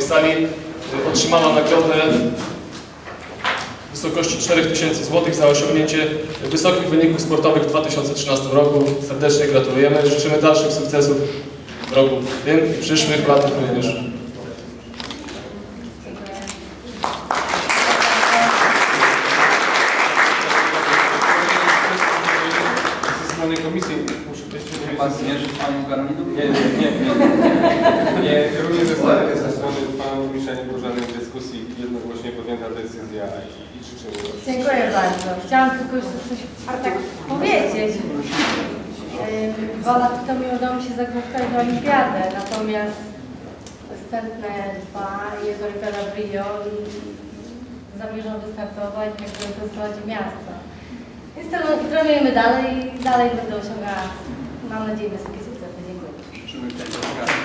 sali y, otrzymała nagrodę w wysokości 4000 zł za osiągnięcie wysokich wyników sportowych w 2013 roku. Serdecznie gratulujemy. Życzymy dalszych sukcesów w roku tym i przyszłych latach również. Komisji muszę Czy pan zmierzy panią Karoliną? Nie, nie, nie, nie. nie. Dyskusji, jednogłośnie podjęta decyzja i życzymy Dziękuję bardzo. Chciałam tylko jeszcze coś tak powiedzieć. Dwa lata temu udało mi się zakwalifikować do olimpiadę, natomiast następne dwa jest olimpiada w Rio i zamierzam wystartować w składzie miasta. Więc tren- trenujemy dalej i dalej będę osiągała, mam nadzieję, wysokie sukcesy. Dziękuję. Życzymy tego.